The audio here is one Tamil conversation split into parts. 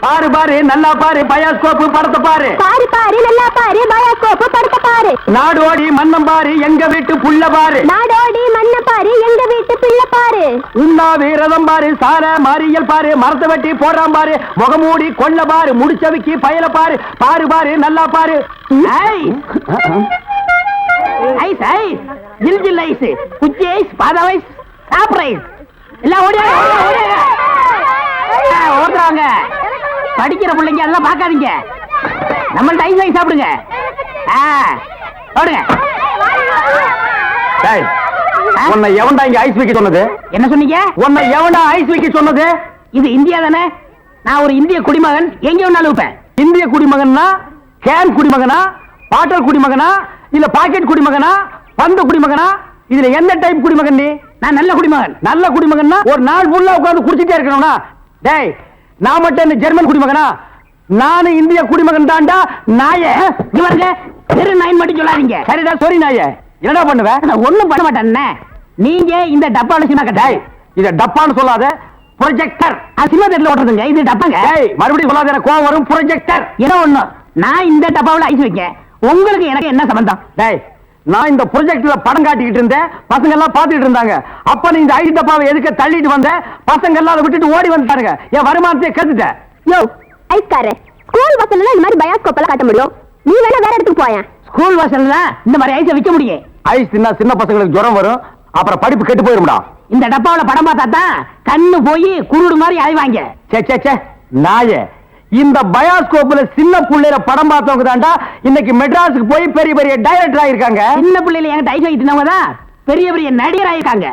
பாரு பாரு நல்லா பாரு பயாஸ்கோப்பு படத்தை பாரு. பாரு பாரு நல்லா பாரு பயோஸ்கோப் படத்தை பாரு. நாடோடி மன்னம் பாரு எங்க வீட்டு புள்ள பாரு. நாடோடி மண்ண பாரு எங்க வீட்டு பிள்ளை பாரு. உண்ணாவி ரதம் பாரு சார மாரியல் பாரு மரத்தை வெட்டி போடுறான் பாரு. முகமூடி கொள்ள பாரு முடிச்சவிக்கு பயல பாரு. பாரு பாரு நல்லா பாரு. Ice ice. ஜில் ஜில் ஐஸ் குச்சி ஐஸ் பாதாம் ஐஸ் சாப்பிட்ற ஐஸ். எல்லாம் ஓடியா ஓடுறாங்க. படிக்கிற பிள்ளைங்க அதெல்லாம் பார்க்காதீங்க. நம்மள்ட்ட ஐஸ் வாங்கி சாப்பிடுங்க. ஆ ஓடுங்க உன்னை எவன்டா இங்க ஐஸ் வைக்க சொன்னது? என்ன சொன்னீங்க? உன்னை எவன்டா ஐஸ் வைக்க சொன்னது? இது இந்தியா தானே? நான் ஒரு இந்திய குடிமகன். எங்க வேணாலும் இருப்பேன். இந்திய குடிமகன்னா கேன் குடிமகனா பாட்டல் குடிமகனா இல்ல பாக்கெட் குடிமகனா பந்து குடிமகனா? இதுல எந்த டைப் குடிமகன் நீ? நான் நல்ல குடிமகன். நல்ல குடிமகன்னா ஒரு நாள் ஃபுல்லா உட்கார்ந்து குடிச்சிட்டே இருக்கணும்னா டேய் நான் மட்டும் ஜெர்மன் குடிமகனா? நானும் இந்திய குடிமகன் தான்டா நாயே. இங்க பாருங்க தெரு நாயின் மட்டும் சொல்லாதீங்க. சரிடா sorry நாயே. என்னடா பண்ணுவ? நான் ஒண்ணும் பண்ண மாட்டேன் அண்ணே. நீங்க இந்த டப்பால சினிமா டேய் கட்டாய் இத டப்பான்னு சொல்லாத ப்ரொஜெக்டர் சினிமா தேட்டர்ல ஓட்டுறதுங்க. இது டப்பாங்க. டேய் மறுபடியும் சொல்லாத எனக்கு கோவம் வரும் ப்ரொஜெக்டர் ஏதோ ஒண்ணு? நான் இந்த டப்பாவுல ஐஸ் வைக்க உங்களுக்கு எனக்கு என்ன சம்பந்தம்? டேய் நான் இந்த ப்ரொஜெக்ட்ல படம் காட்டிக்கிட்டு இருந்தேன். பசங்க எல்லாம் பார்த்துட்டு இருந்தாங்க. அப்ப நீ இந்த ஐடி டப்பாவை எதுக்க தள்ளிட்டு வந்த? பசங்க எல்லாம் அதை விட்டுட்டு ஓடி வந்துட்டாருங்க என் வருமானத்தை கத்துட்ட யோ ஐஸ்காரே ஸ்கூல் பஸ்ல இந்த மாதிரி பயோஸ்கோப் எல்லாம் காட்ட முடியும். நீ வேணா வேற இடத்துக்கு போயேன். ஸ்கூல் வாசல்ல தான் இந்த மாதிரி ஐஸை விற்க முடியும். ஐஸ் தின்னா சின்ன பசங்களுக்கு ஜுரம் வரும். அப்புறம் படிப்பு கெட்டு போயிரும்டா. இந்த டப்பாவுல படம் பார்த்தா தான் கண்ணு போய் குருடு மாதிரி அலைவாங்க. சே சே சே நாயே. இந்த பயாஸ்கோப்ல சின்ன புள்ளையில படம் பார்த்தவங்க தான்டா இன்னைக்கு மெட்ராஸுக்கு போய் பெரிய பெரிய டைரக்டர் ஆயிருக்காங்க. சின்ன என்கிட்ட ஐஸ் வைக்கிறவங்க தான் பெரிய பெரிய நடிகர் ஆயிருக்காங்க.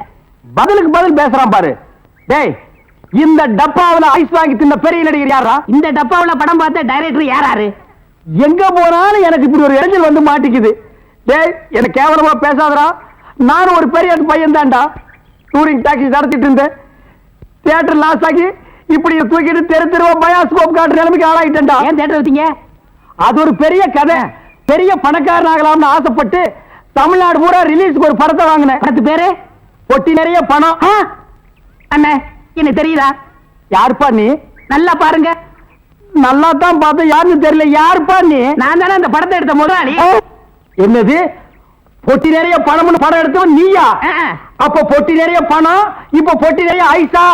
பதிலுக்கு பதில் பேசுறான் பாரு. டேய் இந்த டப்பாவுல ஐஸ் வாங்கி தின்ன பெரிய நடிகர் யாரா இந்த டப்பாவுல படம் பார்த்த டைரக்டர் யாராரு? எங்க போனாலும் எனக்கு இப்படி ஒரு இடைஞ்சல் வந்து மாட்டிக்குது. டேய் எனக்கு கேவலமா பேசாதடா. நானும் ஒரு பெரிய பையன் தான்டா டூரிங் டாக்ஸி நடத்திட்டு இருந்தேன். தியேட்டர் லாஸ் ஆகி இப்படி தூக்கிட்டு தெரு தெருவா பயாஸ்கோப் காட்டுற நிலைமைக்கு ஆளாயிட்டேன்டா. ஏன் தேட்டர் வச்சீங்க? அது ஒரு பெரிய கதை. பெரிய பணக்காரன் ஆகலாம்னு ஆசைப்பட்டு தமிழ்நாடு பூரா ரிலீஸ்க்கு ஒரு படத்தை வாங்கினேன். படத்து பேரு? பொட்டி நிறைய பணம். அண்ணே எனக்கு தெரியுதா? யாருப்பா நீ? நல்லா பாருங்க. நல்லா தான் பார்த்தேன். யாருன்னு தெரியல. யாருப்பா நீ? நான் தானே அந்த படத்தை எடுத்த முதலாளி. என்னது? பொட்டி நிறைய பணம்னு படம் எடுத்தவன் நீயா. அப்ப பொட்டி நிறைய பணம் இப்ப பொட்டி நிறைய ஐசா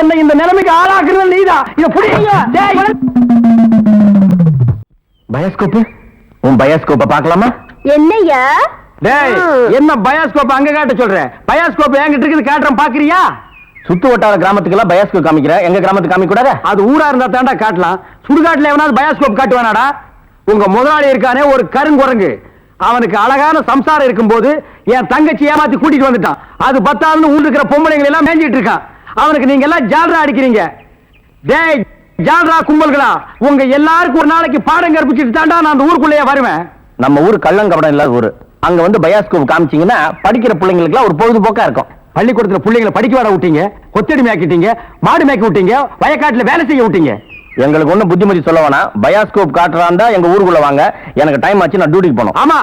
என்ன இந்த நிலைமைக்கு ஆளாக்குறது நீதான் இத புடிங்க பயாஸ்கோப் உன் பயாஸ்கோப்ப பார்க்கலாமா? என்னய்யா டேய் என்ன பயாஸ்கோப் அங்க காட்ட சொல்ற? பயாஸ்கோப் என்கிட்ட இருக்குது காட்டுறேன் பாக்குறியா சுத்து வட்டார கிராமத்துக்கெல்லாம் பயாஸ்கோப் காமிக்கிற. எங்க கிராமத்துக்கு காமிக்க கூடாது அது ஊரா இருந்தா தாண்டா காட்டலாம். சுடுகாட்டுல எவனாவது பயாஸ்கோப் காட்டுவானாடா? உங்க முதலாளி இருக்கானே ஒரு கருங்குரங்கு. அவனுக்கு அழகான சம்சாரம் இருக்கும்போது என் தங்கச்சி ஏமாத்தி கூட்டிட்டு வந்துட்டான். அது பத்தாதுன்னு ஊர் இருக்கிற பொம்பளைங்களை எல்லாம் மேஞ்சிட்டு இருக்கான். அவனுக்கு நீங்க எல்லாம் ஜால்ரா அடிக்கிறீங்க. டேய் ஜால்ரா கும்பல்களா உங்க எல்லாருக்கும் ஒரு நாளைக்கு பாடம் கற்பிச்சுட்டு தாண்டா நான் அந்த ஊருக்குள்ளேயே வருவேன். நம்ம ஊர் கள்ளங்கபடம் இல்லாத ஊரு. அங்க வந்து பயாஸ்கோப் காமிச்சீங்கன்னா படிக்கிற பிள்ளைங்களுக்குலாம் ஒரு பொழுதுபோக்கா இருக்கும். பள்ளிக்கூடத்துல பிள்ளைங்களை படிக்க விட விட்டீங்க கொத்தடி மேய்க்கிட்டீங்க மாடு மேய்க்க விட்டீங்க வயக்காட்டுல வேலை செய்ய விட்டீங்க. எங்களுக்கு ஒண்ணும் புத்திமதி சொல்ல வேணாம். பயாஸ்கோப் காட்டுறாண்டா எங்க ஊருக்குள்ள வாங்க. எனக்கு டைம் ஆச்சு நான் டியூட்டிக்கு போகணும். ஆமா.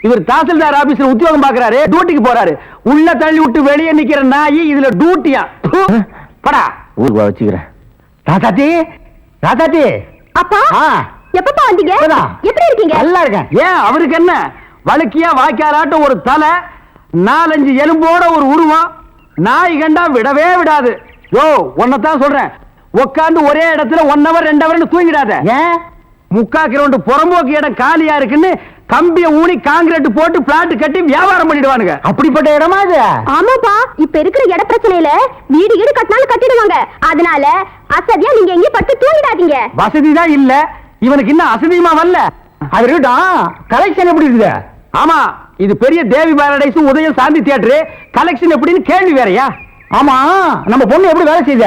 இவர் தாசில்தார் ஆபீஸ்ல உத்தியோகம் பாக்குறாரு டியூட்டிக்கு போறாரு. உள்ள தள்ளி விட்டு வெளியே நிக்கிற நாய் இதுல டியூட்டியா. படா. ஊருக்கு வச்சுக்கிறேன். ராசாத்தி ராசாத்தி அப்பா. ஆ. எப்பப்பா வந்தீங்க. எப்படி இருக்கீங்க? நல்லா இருக்கேன். ஏன் அவருக்கு என்ன? வழுக்கியா வாய்க்காலாட்டம் ஒரு தலை நாலஞ்சு எலும்போட ஒரு உருவம். நாய் கண்டா விடவே விடாது. யோ தான் சொல்றேன். உட்காந்து ஒரே இடத்துல ஒன் ஹவர் ரெண்டு ஹவர் தூங்கிடாத. ஏன் முக்கா கிரவுண்ட் புறம்போக்கு இடம் காலியா இருக்குன்னு கம்பிய ஊனி காங்கிரீட் போட்டு பிளாட் கட்டி வியாபாரம் பண்ணிடுவானுங்க. அப்படிப்பட்ட இடமா இது ஆமாப்பா இப்ப இருக்கிற இட பிரச்சனையில வீடு வீடு கட்டினாலும் கட்டிடுவாங்க. அதனால அசதியா நீங்க எங்கேயும் படுத்து தூங்கிடாதீங்க. வசதி தான் இல்ல. இவனுக்கு இன்னும் அசதியுமா வரல? அது இருக்கட்டும். கலெக்ஷன் எப்படி இருக்குது? ஆமா இது பெரிய தேவி பாரடைஸ் உதயம் சாந்தி தியேட்டர் கலெக்ஷன் எப்படின்னு கேள்வி வேறயா? ஆமா நம்ம பொண்ணு எப்படி வேலை செய்த?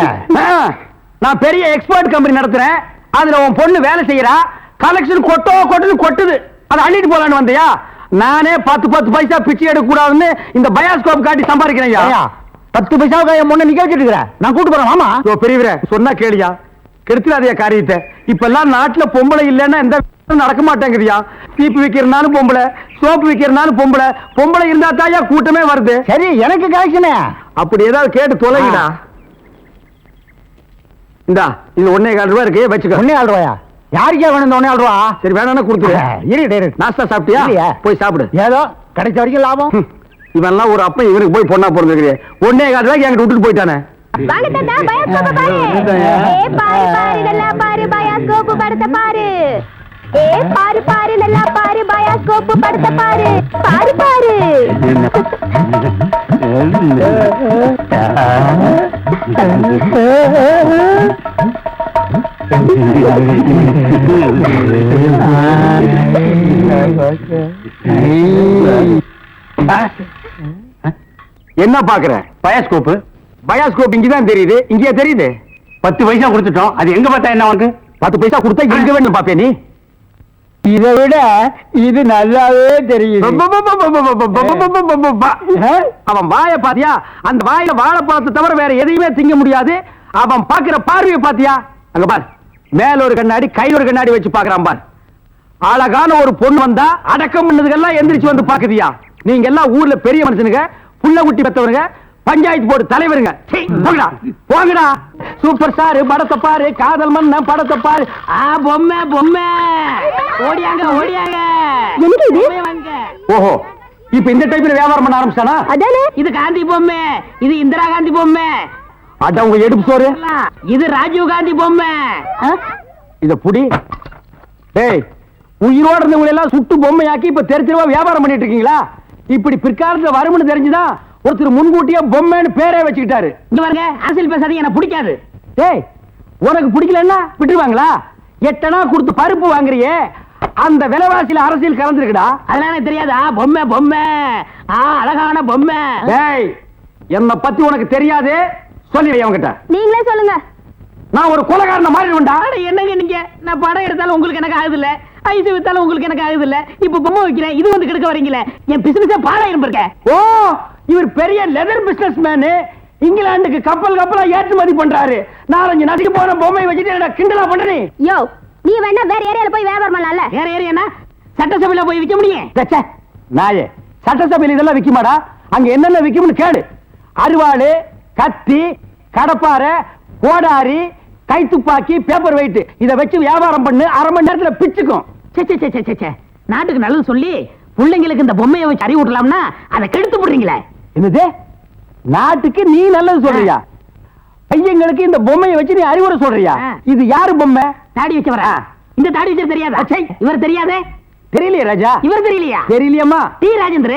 நான் பெரிய எக்ஸ்போர்ட் கம்பெனி நடத்துறேன். அதுல உன் பொண்ணு வேலை செய்யறா. கலெக்ஷன் கொட்டோ கொட்டுன்னு கொட்டுது. அதை அள்ளிட்டு போலான்னு வந்தியா? நானே பத்து பத்து பைசா பிச்சை எடுக்க கூடாதுன்னு இந்த பயாஸ்கோப் காட்டி சம்பாதிக்கிறேன் பத்து பைசாவுக்கு என் முன்ன நிக்க வச்சிட்டு நான் கூட்டு போறேன் மாமா பெரியவரே சொன்னா கேளியா கெடுத்துடாதே காரியத்தை. இப்ப எல்லாம் நாட்டுல பொம்பளை இல்லைன்னா எந்த நடக்க மாட்டேங்குதுயா சீப்பு விக்கிறனாலும் பொம்பளை சோப்பு விக்கிறனாலும் பொம்பளை. பொம்பளை இருந்தா தாயா கூட்டமே வருது. சரி எனக்கு கலெக்ஷனே அப்படி ஏதாவது கேட்டு தொலைங்கடா. இந்தா இது ஒன்னே கால் ரூபா இருக்கு வச்சுக்கோ. ஒன்னே ஆள் ரூபாயா? யாருக்கே வேணும் இந்த ஒன்னே ஆள் ரூபா? சரி வேணா கொடுத்துரு. இருக்கு இருக்கு நாஸ்தா சாப்பிட்டியா. போய் சாப்பிடு. ஏதோ கிடைச்ச வரைக்கும் லாபம். இவன்லாம் ஒரு அப்பன் இவனுக்கு போய் பொண்ணா பிறந்திருக்கிறேன் ஒன்னே கால் ரூபாய்க்கு என்கிட்ட விட்டுட்டு போயிட்டானே. பாரு. ஏ பாரு பாரு நல்லா பாரு பயாஸ்கோப் படத்தை பாரு. ஏ பாரு பாரு என்ன பாக்குற பயாஸ்கோப் பயாஸ்கோப் இங்கதான் தெரியுது. இங்கேயே தெரியுது? பத்து பைசா கொடுத்துட்டோம். அது எங்க பார்த்தா என்ன உனக்கு? பத்து பைசா கொடுத்தா எங்க வேணும் பாப்பே நீ. இதை விட இது நல்லாவே தெரியுது அவன் வாய பாத்தியா அந்த வாயில வாழைப்பழத்தை தவிர வேற எதையுமே திங்க முடியாது அவன் பாக்குற பார்வையை பாத்தியா அங்க பார் மேல ஒரு கண்ணாடி கையில ஒரு கண்ணாடி வச்சு பாக்குறான் பார் அழகான ஒரு பொண்ணு வந்தா அடக்கம் பண்ணதுக்கெல்லாம் எந்திரிச்சு வந்து பாக்குதியா நீங்க எல்லாம் ஊர்ல பெரிய மனுஷனுங்க புள்ள குட்டி பெத்தவனுங்க பஞ்சாயத்து போர்டு தலைவருங்க. போங்கடா. போங்கடா. சூப்பர் ஸ்டார் படத்தை பாரு. காதல் மன்ன படத்தை பாரு. ஆ பொம்மை பொம்மை. ஓடியாங்க ஓடியாங்க. ஓஹோ இப்ப இந்த டைப்ல வியாபாரம் பண்ண ஆரம்பிச்சானா அதானே? இது காந்தி பொம்மை. இது இந்திரா காந்தி பொம்மை. அட உங்க எடுப்பு சோறு. இது ராஜீவ் காந்தி பொம்மை? இத புடி. டேய் உயிரோட இருந்தவங்க எல்லாம் சுட்டு பொம்மையாக்கி இப்ப தெரு தெருவா வியாபாரம் பண்ணிட்டு இருக்கீங்களா? இப்படி பிற்காலத்துல வரும்னு தெரிஞ்சுதான் ஒருத்தர் முன்கூட்டியே பொம்மைன்னு பேரே வச்சுக்கிட்டாரு. இங்க பாருங்க அரசியல் பேசாதீங்க எனக்கு பிடிக்காது. டேய் உனக்கு பிடிக்கலன்னா விட்டுருவாங்களா? எட்டனா கொடுத்து பருப்பு வாங்குறியே அந்த விலைவாசியில அரசியல் கலந்துருக்குடா. அதெல்லாம் எனக்கு தெரியாதா? பொம்மை பொம்மை. ஆ அழகான பொம்மை. டேய் என்னை பத்தி உனக்கு தெரியாது சொல்லி வை அவன்கிட்ட நீங்களே சொல்லுங்க. நான் ஒரு கொலகாரன மாறிடுவேன்டா. அட, என்னங்க நீங்க? நான் படம் எடுத்தாலும் உங்களுக்கு எனக்கு ஆகுது இல்ல? ஐஸ் வித்தாலும் உங்களுக்கு எனக்கு ஆகுது இல்ல? இப்ப பொம்மை வைக்கிறேன் இது வந்து கெடுக்க வரீங்களே என் பிசினஸே பாடாயிரம் இருக்க ஓ இவர் பெரிய லெதர் பிசினஸ் மேனு இங்கிலாந்துக்கு கப்பல் கப்பலா ஏற்றுமதி பண்றாரு. நாலஞ்சு நதிக்கு போன பொம்மை வச்சுட்டு என்னடா கிண்டலா பண்ற நீ? யோ நீ வேணா வேற ஏரியால போய் வியாபாரம் பண்ணலாம்ல? வேற என்ன? சட்டசபையில போய் விற்க முடியும். தச்சே, நாயே. சட்டசபையில் இதெல்லாம் விக்குமாடா? அங்க என்னென்ன விக்கும்னு கேடு அருவாளு கத்தி கடப்பாரை கோடாரி கைத்துப்பாக்கி பேப்பர் வெயிட் இத வச்சு வியாபாரம் பண்ணு. அரை மணி நேரத்துல பிச்சுக்கும். சே சே நாட்டுக்கு நல்லது சொல்லி பிள்ளைங்களுக்கு இந்த பொம்மையை வச்சு அறிவு விடலாம்னா அதை கெடுத்து போடுறீங்களே. என்னது? நாட்டுக்கு நீ நல்லது சொல்றியா? பையங்களுக்கு இந்த பொம்மையை வச்சு நீ அறிவுரை சொல்றியா. இது யாரு பொம்மை? தாடி வச்சவரா? இந்த தாடி வச்சது தெரியாதா. இவர் தெரியாதே? தெரியலையே ராஜா. இவர் தெரியலையா? தெரியலையம்மா. டி ராஜேந்திர.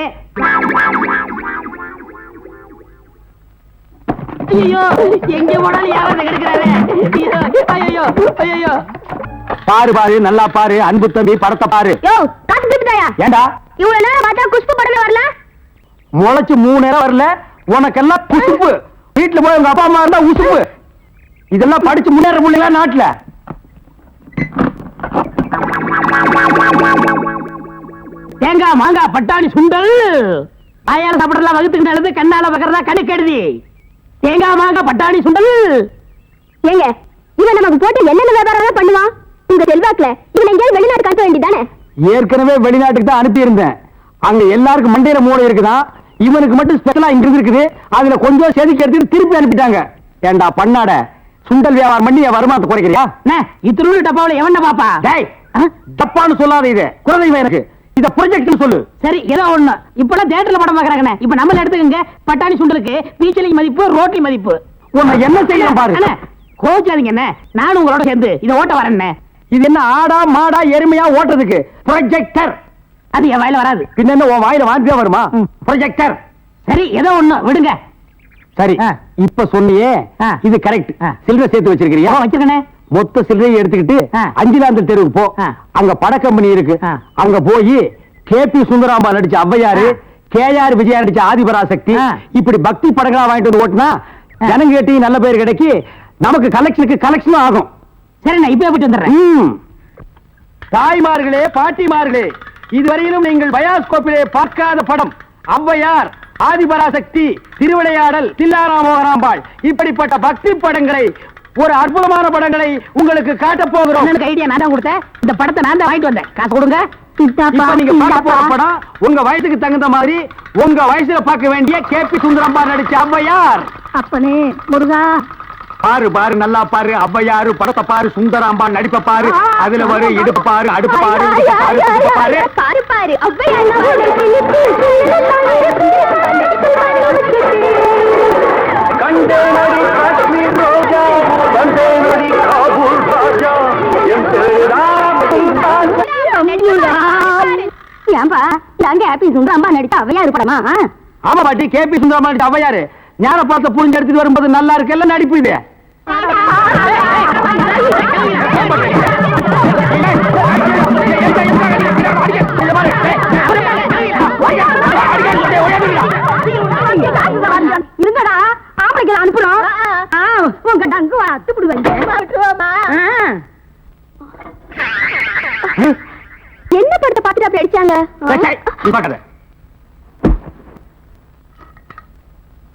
ஐயோ எங்க போனாலும் யாராவது கெடுக்கிறாரு? ஐயோ ஐயோ பாரு பாரு நல்லா பாரு. அன்பு தம்பி படத்தை பாரு. ஏண்டா? இவ்வளவு நேரம் பார்த்தா குஷ்பு படமே வரல? முளைச்சு மூணு நேரம் வரல. உனக்கெல்லாம் குசுப்பு வீட்டுல போய் உங்க அப்பா அம்மா இருந்தா உசுப்பு. இதெல்லாம் படிச்சு முன்னேற முடியல நாட்டுல. தேங்காய் மாங்காய் பட்டாணி சுண்டல். வாயால சாப்பிடலாம் வகுத்துக்கு நல்லது கண்ணால பக்கறதா கணு கெடுதி தேங்காய் மாங்காய் பட்டாணி சுண்டல். ஏங்க இவன் நமக்கு போட்டு என்னென்ன வியாபாரம் பண்ணுவான்? உங்க செல்வாக்குல இவன் எங்கேயாவது வெளிநாட்டு காட்ட வேண்டியதானே ஏற்கனவே வெளிநாட்டுக்கு தான் அனுப்பி இருந்தேன் அங்க எல்லாருக்கும் மண்டையில மூளை இருக்குதான். இவனுக்கு மட்டும் ஸ்பெஷலா இங்க இருக்குது அதுல கொஞ்சம் செதுக்கி எடுத்துட்டு திருப்பி அனுப்பிட்டாங்க. ஏண்டா பண்ணாட? சுண்டல் வியாபாரம் பண்ணி என் வருமானத்தை குறைக்கிறியா? அண்ணே, இத்தினூறு டப்பாவுல எவன்டா பாப்பா? டேய்? தப்பான்னு சொல்லாத இது. குலதெய்வம் எனக்கு. இத ப்ரொஜெக்ட்னு சொல்லு. சரி ஏதோ ஒண்ணு. இப்பெல்லாம் தேட்டர்ல படம் பாக்குறாங்கண்ணே இப்ப நம்மள எடுத்துக்கங்க. பட்டாணி சுண்டலுக்கு பீச்சலிங் மதிப்பு ரோட்டி மதிப்பு. உன்னை என்ன செய்யணும் பாரு. கோவிச்சாதீங்க அண்ணே நானும் உங்களோட சேர்ந்து இதை ஓட்ட வரேன்னே இது என்ன ஆடா மாடா எருமையா ஓட்டுறதுக்கு? ப்ரொஜெக்டர் அது என் வாயில வராது பின்ன என்ன உன் வாயில வாந்தியா வருமா. ப்ரொஜெக்டர் சரி ஏதோ ஒண்ணு விடுங்க சரி. இப்ப சொன்னியே. இது கரெக்ட். சில்லறை சேர்த்து வச்சிருக்கிறியா ஓ, வச்சிருக்கண்ணே மொத்த சில்லறையை எடுத்துக்கிட்டு ஆ. அஞ்சிலாந்தல் தெருவுக்கு போ. அங்க பட கம்பெனி இருக்கு. அங்க போய் கே பி சுந்தராம்பா நடிச்ச ஔவையாரு. கே ஆர் விஜயா நடிச்ச ஆதிபராசக்தி. இப்படி பக்தி படங்களா வாங்கிட்டு வந்து ஓட்டுனா ஆ. ஜனங்க கேட்டி நல்ல பேர் கிடைக்கி நமக்கு கலெக்ஷனுக்கு கலெக்ஷனும் ஆகும் சரிண்ணே இப்ப போயிட்டு வந்துடுறேன். தாய்மார்களே பாட்டிமார்களே இதுவரையிலும் நீங்கள் பயாஸ்கோப்பிலே பார்க்காத படம். ஔவையார் ஆதிபராசக்தி திருவிளையாடல் தில்லாராமோகராம்பாள் இப்படிப்பட்ட பக்தி படங்களை ஒரு அற்புதமான படங்களை உங்களுக்கு காட்டப் போகிறோம். அண்ணனுக்கு ஐடியா நான் தான் கொடுத்தேன். இந்த படத்தை நான் தான் வாங்கிட்டு வந்தேன். காசு கொடுங்க. இப்ப நீங்க பார்க்க போற படம் உங்க வயசுக்கு தகுந்த மாதிரி உங்க வயசுல பார்க்க வேண்டிய கே பி சுந்தரம்பா நடிச்ச ஔவையார். அப்பனே முருகா பாரு பாரு நல்லா பாரு ஔவையாரு படத்தை பாரு சுந்தராம்பா நடிப்ப பாரு அதுல வரு இடுப்பு பாரு அடுப்பு பாரு பாரு பாரு. பாரு கண்டேனடி காஷ்மீர் ரோஜா கண்டேனடி காபூல் ராஜா என் ஏன்பா நாங்க ஹாப்பி சுந்தரம்மா நடித்த அவையாரு படமா? ஆமா பாட்டி கேபி சுந்தரமா நடிச்ச ஔவையாரு ஞான பார்த்த புரிஞ்சு எடுத்துட்டு வரும்போது நல்லா இருக்குல்ல நடிப்பு இது? இருங்கடா ஆம்பளைக்கு அனுப்புறோம் உங்க டங்கு அத்து விடுவாங்க என்ன படத்தை பார்த்துட்டு அப்படி அடிச்சாங்க.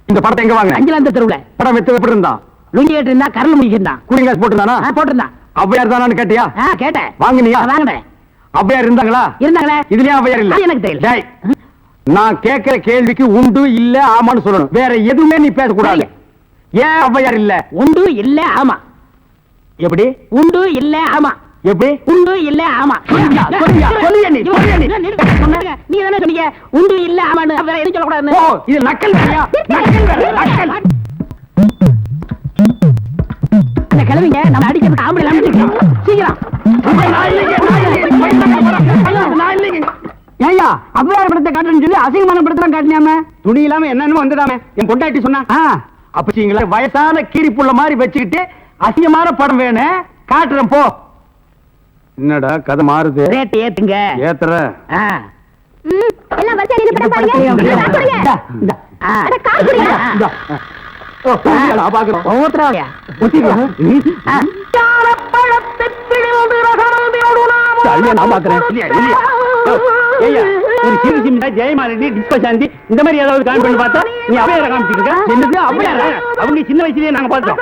இந்த படத்தை எங்க வாங்க அஞ்சலாந்த தெருவுல. படம் வித்து எப்படி இருந்தான். லுங்கி இருந்தா கரல் முடிக்கிருந்தான் கூலிங் போட்டுருந்தானா? போட்டிருந்தான். ஔவையார் தானான்னு கேட்டியா? ஆ, கேட்டேன். வாங்கினியா? வாங்கினேன். ஔவையார் இருந்தாங்களா? இருந்தாங்களே. இதுலயும் ஔவையார் இல்ல. எனக்கு தெரியல. நான் கேட்கிற கேள்விக்கு உண்டு இல்ல ஆமான்னு சொல்லணும். வேற எதுவுமே நீ பேசக்கூடாது. ஏன் ஔவையார் இல்ல? உண்டு இல்ல ஆமா. எப்படி? உண்டு இல்ல ஆமா. எப்படி? உண்டு இல்ல ஆமா. நீ, தானே சொன்னீங்க? உண்டு இல்ல ஆமான்னு. சொல்லக்கூடாதுன்னு. ஓ இது நக்கல் நக்கல் நக்கல். இல்லைங்க, பையன் போறேன். ஐயோ, நான் இல்லைங்க. ஏயா அவ்வாறு படத்தை காட்டுன்னு சொல்லி அசிங்கமான படத்தை காட்டினாம துணி இல்லாம என்னன்னு வந்துடாம என் பொண்டாட்டி சொன்னா அப்பச்சிங்களா வயசான கீரி புள்ள மாதிரி வச்சுக்கிட்டு அசிங்கமான படம் வேணும் காட்டுறேன் போ. என்னடா கதை மாறுது? ரேட் ஏத்துங்க. ஏத்துற. எல்லாம் வரிசையா நின்னு படம் பாருங்க. ஒரு சிறு சின்ன ஜெயமாலினி டிஸ்பசாந்தி இந்த மாதிரி ஏதாவது காமி பண்ணி பார்த்தா நீ அவையார காமிச்சிட்டு இருக்க என்னது? அவையார அவங்க சின்ன வயசுலயே நாங்க பார்த்தோம்.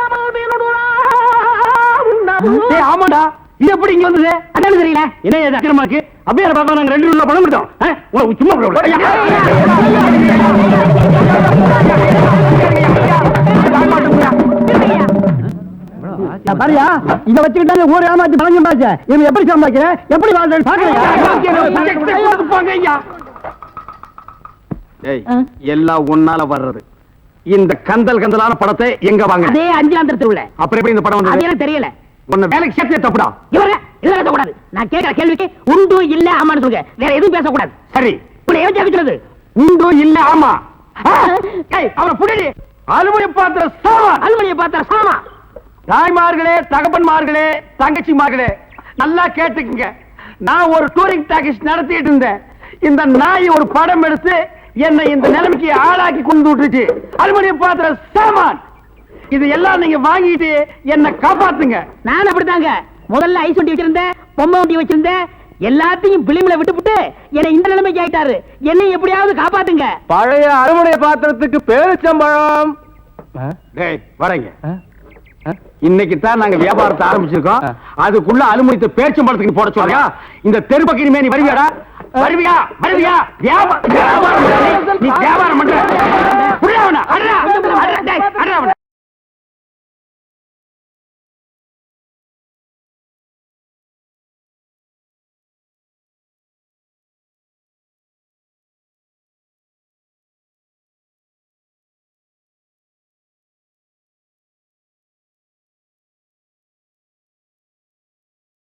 ஆமாடா. இது எப்படி இங்க வந்தது? அதானே தெரியல. என்ன இது அக்கிரமா இருக்கு? அவையார பார்த்தா நாங்க ரெண்டு உள்ள பணம் எடுத்தோம் ஆ? உனக்கு சும்மா விட பாரியா இத வச்சுக்கிட்டாங்க ஊர் ஏமாத்தி பணம் சம்பாதிச்ச. இவன் எப்படி சம்பாதிக்கிற? எப்படி வாழ்றேன்னு ஏய், எல்லாம் ஒன்னால வர்றது. இந்த கந்தல் கந்தலான படத்தை எங்க வாங்க? அதே அப்புறம் எப்படி இந்த படம் வந்தது? தெரியல. உன்னை வேலைக்கு சேர்த்தே தப்புடா? இவர இல்ல பேசக்கூடாது நான் கேட்கிற கேள்விக்கு உண்டு இல்ல ஆமான்னு சொல்லுங்க. வேற எதுவும் பேசக்கூடாது. சரி. உன்னை எவன் ஜெயிக்கிறது உண்டு இல்ல ஆமா? அவனை புடிடி அலுவலி பாத்திர சாமான் அலுவலியை பார்த்தா சாமா. தாய்மார்களே தகப்பன்மார்களே தங்கச்சிமார்களே நல்லா கேட்டுக்குங்க. நான் ஒரு டூரிங் டாக்கிஸ் நடத்திட்டு இருந்தேன். இந்த நாய் ஒரு படம் எடுத்து என்னை இந்த நிலைமைக்கு ஆளாக்கி கொண்டு விட்டுருச்சு அலுமினிய பாத்திர சாமான். இது எல்லாம் நீங்க வாங்கிட்டு என்ன காப்பாத்துங்க. நான் அப்படித்தாங்க முதல்ல ஐஸ் வண்டி வச்சிருந்தேன் பொம்மை வண்டி வச்சிருந்தேன். எல்லாத்தையும் பிளிம்ல விட்டுப்புட்டு என்னை இந்த நிலைமைக்கு ஆயிட்டாரு. என்னை எப்படியாவது காப்பாத்துங்க. பழைய அறுவடை பாத்திரத்துக்கு பேரிச்சம்பழம். டேய் வரேங்க. இன்னைக்கு தான் நாங்க வியாபாரத்தை ஆரம்பிச்சிருக்கோம். அதுக்குள்ள அலுமினியத்தை பேரிச்சம்பழத்துக்கு போட சொல்றியா? இந்த தெரு பக்கிரிமே நீ வருவியாடா? வருவியா? வருவியா? வியாபாரம். நீ வியாபாரம் பண்ற.